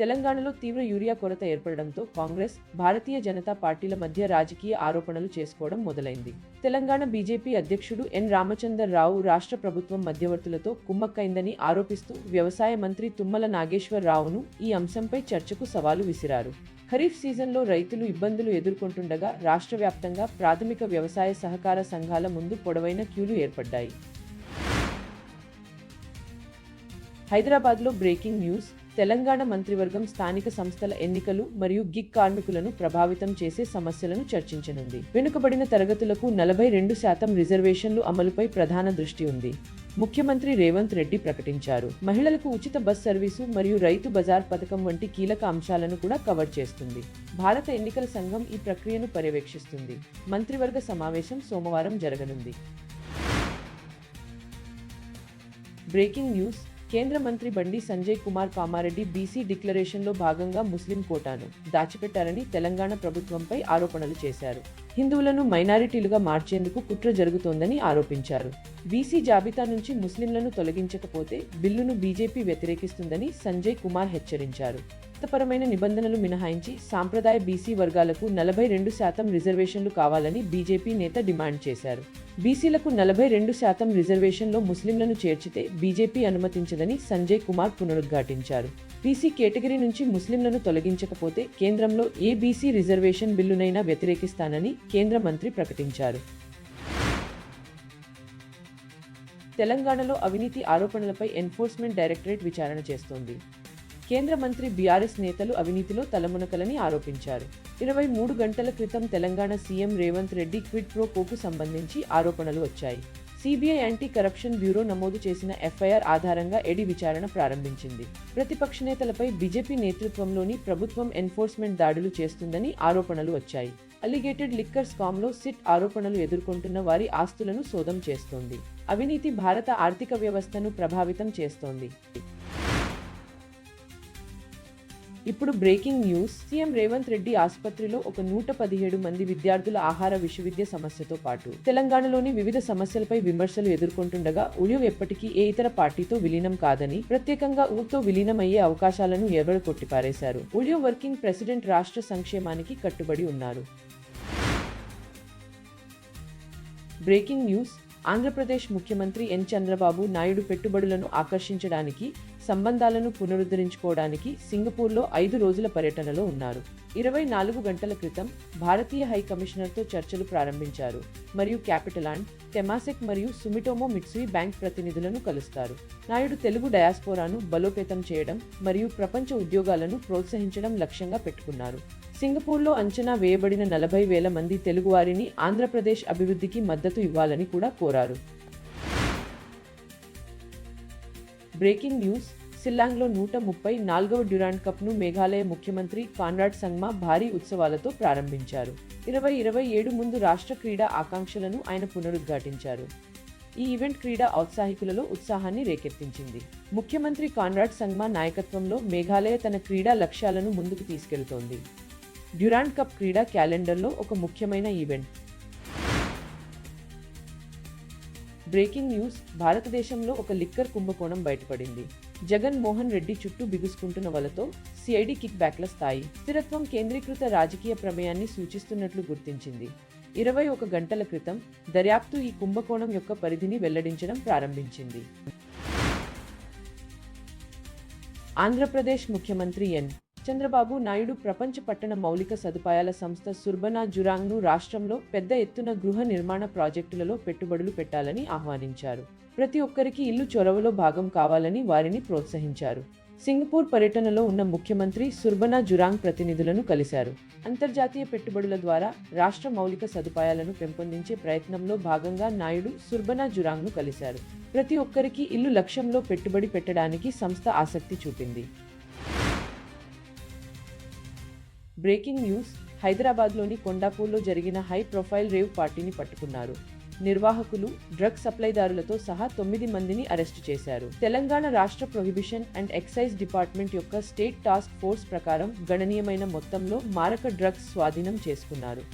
తెలంగాణలో తీవ్ర యూరియా కొరత ఏర్పడడంతో కాంగ్రెస్ భారతీయ జనతా పార్టీల మధ్య రాజకీయ ఆరోపణలు చేసుకోవడం మొదలైంది. తెలంగాణ బీజేపీ అధ్యక్షుడు ఎన్ రామచందర్ రావు రాష్ట్ర ప్రభుత్వం మధ్యవర్తులతో కుమ్మక్కైందని ఆరోపిస్తూ వ్యవసాయ మంత్రి తుమ్మల నాగేశ్వర్ రావును ఈ అంశంపై చర్చకు సవాలు విసిరారు. ఖరీఫ్ సీజన్లో రైతులు ఇబ్బందులు ఎదుర్కొంటుండగా రాష్ట్ర వ్యాప్తంగా ప్రాథమిక వ్యవసాయ సహకార సంఘాల ముందు పొడవైన క్యూలు ఏర్పడ్డాయి. హైదరాబాద్లో బ్రేకింగ్ న్యూస్. తెలంగాణ మంత్రివర్గం స్థానిక సంస్థల ఎన్నికలు మరియు గిగ్ కార్మికులను ప్రభావితం చేసే సమస్యలను చర్చించనుంది. వెనుకబడిన తరగతులకు నలభై రెండు శాతం రిజర్వేషన్లు అమలుపై ప్రధాన దృష్టి ఉంది. ముఖ్యమంత్రి రేవంత్ రెడ్డి ప్రకటించారు. మహిళలకు ఉచిత బస్ సర్వీసు మరియు రైతు బజార్ పథకం వంటి కీలక అంశాలను కూడా కవర్ చేస్తుంది. భారత ఎన్నికల సంఘం ఈ ప్రక్రియను పర్యవేక్షిస్తుంది. మంత్రివర్గ సమావేశం సోమవారం జరగనుంది. బ్రేకింగ్ న్యూస్ కేంద్ర మంత్రి బండి సంజయ్ కుమార్ కామారెడ్డి బీసీ డిక్లరేషన్లో భాగంగా ముస్లిం కోటాను దాచిపెట్టారని తెలంగాణ ప్రభుత్వంపై ఆరోపణలు చేశారు. హిందువులను మైనారిటీలుగా మార్చేందుకు కుట్ర జరుగుతోందని ఆరోపించారు. బీసీ జాబితా నుంచి ముస్లింలను తొలగించకపోతే బిల్లును బీజేపీ వ్యతిరేకిస్తుందని సంజయ్ కుమార్ హెచ్చరించారు. మతపరమైన నిబంధనలు మినహాయించి సాంప్రదాయ బీసీ వర్గాలకు నలభై రెండు శాతం రిజర్వేషన్లు కావాలని బీజేపీ నేత డిమాండ్ చేశారు. బీసీలకు నలభై రెండు శాతం రిజర్వేషన్లో ముస్లింలను చేర్చితే బీజేపీ అనుమతించదని సంజయ్ కుమార్ పునరుద్ఘాటించారు. బీసీ కేటగిరీ నుంచి ముస్లింలను తొలగించకపోతే కేంద్రంలో ఏ బీసీ రిజర్వేషన్ బిల్లునైనా వ్యతిరేకిస్తానని కేంద్ర మంత్రి ప్రకటించారు. తెలంగాణలో అవినీతి ఆరోపణలపై ఎన్ఫోర్స్మెంట్ డైరెక్టరేట్ విచారణ చేస్తోంది. కేంద్ర మంత్రి బీఆర్ఎస్ నేతలు అవినీతిలో తలమునకలని ఆరోపించారు. ఇరవై మూడు గంటల క్రితం Telangana CM Revanth Reddy quid pro Coke సంబంధించి ఆరోపణలు వచ్చాయి. సిబిఐ యాంటీ కరప్షన్ బ్యూరో నమోదు చేసిన ఎఫ్ఐఆర్ ఆధారంగా ఎడి విచారణ ప్రారంభించింది. ప్రతిపక్ష నేతలపై బీజేపీ నేతృత్వంలోని ప్రభుత్వం ఎన్ఫోర్స్మెంట్ దాడులు చేస్తుందని ఆరోపణలు వచ్చాయి. అలిగేటెడ్ లిక్కర్ స్కామ్లో సిట్ ఆరోపణలు ఎదుర్కొంటున్న వారి ఆస్తులను సోదం చేస్తోంది. అవినీతి భారత ఆర్థిక వ్యవస్థను ప్రభావితం చేస్తోంది. ఇప్పుడు breaking news. CM Revanth Reddy ఆసుపత్రిలో ఒక నూట పదిహేడు మంది విద్యార్థుల ఆహార విశ్వవిద్య సమస్యతో పాటు తెలంగాణలోని వివిధ సమస్యలపై విమర్శలు ఎదుర్కొంటుండగా ఉయో ఎప్పటికీ ఏ ఇతర పార్టీతో విలీనం కాదని ప్రత్యేకంగా ఊతో విలీనం అయ్యే అవకాశాలను ఎవరు కొట్టిపారేశారు? ఉలియో వర్కింగ్ ప్రెసిడెంట్ రాష్ట్ర సంక్షేమానికి కట్టుబడి ఉన్నారు. Breaking news. ఆంధ్రప్రదేశ్ ముఖ్యమంత్రి ఎన్ చంద్రబాబు నాయుడు పెట్టుబడులను ఆకర్షించడానికి సంబంధాలను పునరుద్ధరించుకోవడానికి సింగపూర్లో ఐదు రోజుల పర్యటనలో ఉన్నారు. ఇరవై నాలుగు గంటల క్రితం భారతీయ హై కమిషనర్తో చర్చలు ప్రారంభించారు. మరియు క్యాపిటలాండ్ టెమాసెక్ మరియు సుమిటోమో మిట్సుయి బ్యాంక్ ప్రతినిధులను కలుస్తారు. నాయుడు తెలుగు డయాస్పోరాను బలోపేతం చేయడం మరియు ప్రపంచ ఉద్యోగాలను ప్రోత్సహించడం లక్ష్యంగా పెట్టుకున్నారు. సింగపూర్లో అంచనా వేయబడిన నలభై వేల మంది తెలుగువారిని ఆంధ్రప్రదేశ్ అభివృద్ధికి మద్దతు ఇవ్వాలని కూడా కోరారు. Breaking news. సిల్లాంగ్లో నూట ముప్పై నాలుగవ డ్యూరాండ్ కప్ను మేఘాలయ ముఖ్యమంత్రి కాన్రాడ్ సంగ్మా భారీ ఉత్సవాలతో ప్రారంభించారు. ఇరవై ఇరవై ఏడు ముందు రాష్ట్ర క్రీడా ఆకాంక్షలను ఆయన పునరుద్ఘాటించారు. ఈ ఈవెంట్ క్రీడా ఔత్సాహికులలో ఉత్సాహాన్ని రేకెత్తించింది. ముఖ్యమంత్రి కాన్రాడ్ సంగ్మా నాయకత్వంలో మేఘాలయ తన క్రీడా లక్ష్యాలను ముందుకు తీసుకెళ్తోంది. డ్యూరాండ్ కప్ క్రీడా క్యాలెండర్లో ఒక ముఖ్యమైన ఈవెంట్. బ్రేకింగ్ న్యూస్ భారతదేశంలో ఒక లిక్కర్ కుంభకోణం బయటపడింది. జగన్ మోహన్ రెడ్డి చుట్టూ బిగుసుకుంటున్న వలతో సిఐడి కిక్ బ్యాక్ల స్థాయి స్థిరత్వం కేంద్రీకృత రాజకీయ ప్రమేయాన్ని సూచిస్తున్నట్లు గుర్తించింది. ఇరవై ఒక గంటల క్రితం దర్యాప్తు ఈ కుంభకోణం యొక్క పరిధిని వెల్లడించడం ప్రారంభించింది. ఆంధ్రప్రదేశ్ ముఖ్యమంత్రి ఎన్. చంద్రబాబు నాయుడు ప్రపంచ పట్టణ మౌలిక సదుపాయాల సంస్థ సుర్బనా జురాంగ్ను రాష్ట్రంలో పెద్ద ఎత్తున గృహ నిర్మాణ ప్రాజెక్టులలో పెట్టుబడులు పెట్టాలని ఆహ్వానించారు. ప్రతి ఒక్కరికి ఇల్లు చొరవలో భాగం కావాలని వారిని ప్రోత్సహించారు. సింగపూర్ పర్యటనలో ఉన్న ముఖ్యమంత్రి సుర్బనా జురాంగ్ ప్రతినిధులను కలిశారు. అంతర్జాతీయ పెట్టుబడుల ద్వారా రాష్ట్ర మౌలిక సదుపాయాలను పెంపొందించే ప్రయత్నంలో భాగంగా నాయుడు సుర్బనా జురాంగ్ను కలిశారు. ప్రతి ఒక్కరికి ఇల్లు లక్ష్యంలో పెట్టుబడి పెట్టడానికి సంస్థ ఆసక్తి చూపింది. Breaking news. హైదరాబాద్లోని కొండాపూర్లో జరిగిన హై ప్రొఫైల్ రేవ్ పార్టీని పట్టుకున్నారు. నిర్వాహకులు డ్రగ్ సప్లైదారులతో సహా తొమ్మిది మందిని అరెస్టు చేశారు. తెలంగాణ రాష్ట్ర ప్రొహిబిషన్ అండ్ ఎక్సైజ్ డిపార్ట్మెంట్ యొక్క స్టేట్ టాస్క్ ఫోర్స్ ప్రకారం గణనీయమైన మొత్తంలో మారక డ్రగ్స్ స్వాధీనం చేసుకున్నారు.